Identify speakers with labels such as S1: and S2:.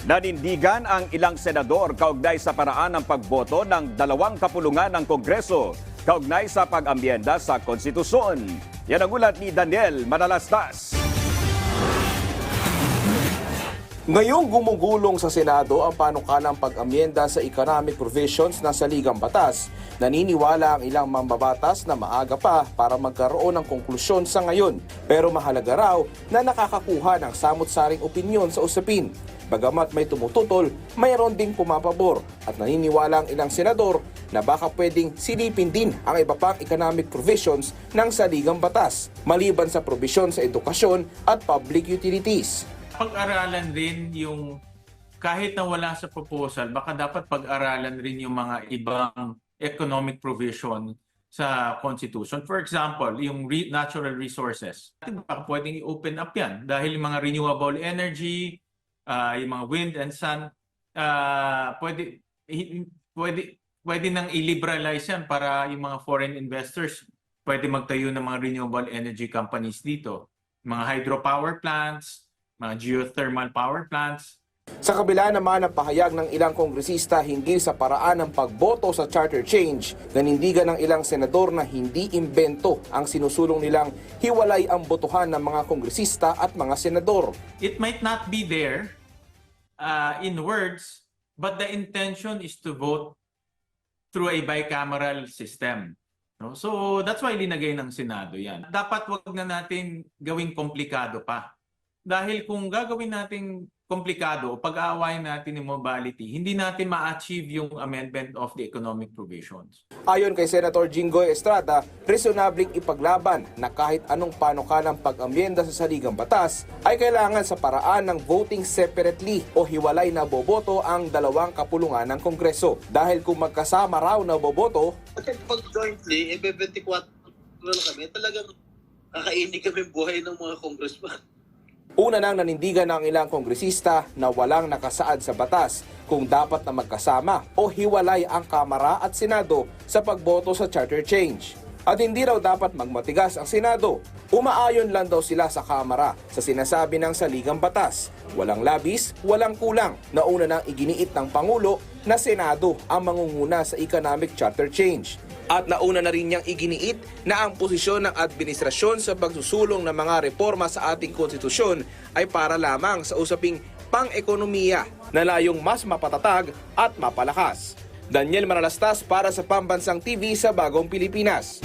S1: Nanindigan ang ilang senador kaugnay sa paraan ng pagboto ng dalawang kapulungan ng Kongreso kaugnay sa pag-ambyenda sa konstitusyon. Yan ang ulat ni Daniel Manalastas.
S2: Ngayong gumugulong sa Senado ang panukalang pag-amyenda sa economic provisions ng saligang batas, naniniwala ang ilang mambabatas na maaga pa para magkaroon ng konklusyon sa ngayon. Pero mahalaga raw na nakakakuha ng samot-saring opinyon sa usapin. Bagamat may tumututol, mayroon ding pumapabor at naniniwala ang ilang senador na baka pwedeng silipin din ang iba pang economic provisions ng saligang batas, maliban sa probisyon sa edukasyon at public utilities.
S3: Pag-aralan rin yung kahit na wala sa proposal, baka dapat pag-aralan rin yung mga ibang economic provision sa Constitution. For example, yung re- natural resources. Baka pwedeng i-open up yan dahil yung mga renewable energy, ah, yung mga wind and sun, ah, pwede, pwede, pwede nang i-liberalize yan para yung mga foreign investors pwede magtayo ng mga renewable energy companies dito. Mga hydropower plants, mga geothermal power plants.
S2: Sa kabila naman ang pahayag ng ilang kongresista hinggil sa paraan ng pagboto sa charter change, nanindigan ng ilang senador na hindi imbento ang sinusulong nilang hiwalay ang botohan ng mga kongresista at mga senador.
S3: It might not be there uh, in words, but the intention is to vote through a bicameral system. No? So that's why linagay ng Senado yan. Dapat wag na natin gawing komplikado pa. Dahil kung gagawin natin komplikado o pag-aawayin natin yung mobility, hindi natin ma-achieve yung amendment of the economic provisions.
S2: Ayon kay Senator Jinggoy Estrada, resonabling ipaglaban na kahit anong panukalang pag-amyenda sa saligang batas ay kailangan sa paraan ng voting separately o hiwalay na boboto ang dalawang kapulungan ng Kongreso. Dahil kung magkasama raw na boboto,
S4: Kasi pag jointly, eh, 24 na lang kami, talagang kakainin kami buhay ng mga congressman.
S2: Una nang nanindigan ng ilang kongresista na walang nakasaad sa batas kung dapat na magkasama o hiwalay ang Kamara at Senado sa pagboto sa charter change. At hindi raw dapat magmatigas ang Senado. Umaayon lang daw sila sa Kamara sa sinasabi ng saligang batas. Walang labis, walang kulang. Nauna nang iginiit ng Pangulo na Senado ang mangunguna sa economic charter change. At nauna na rin niyang iginiit na ang posisyon ng administrasyon sa pagsusulong ng mga reforma sa ating konstitusyon ay para lamang sa usaping pang-ekonomiya na layong mas mapatatag at mapalakas. Daniel Manalastas para sa Pambansang TV sa Bagong Pilipinas.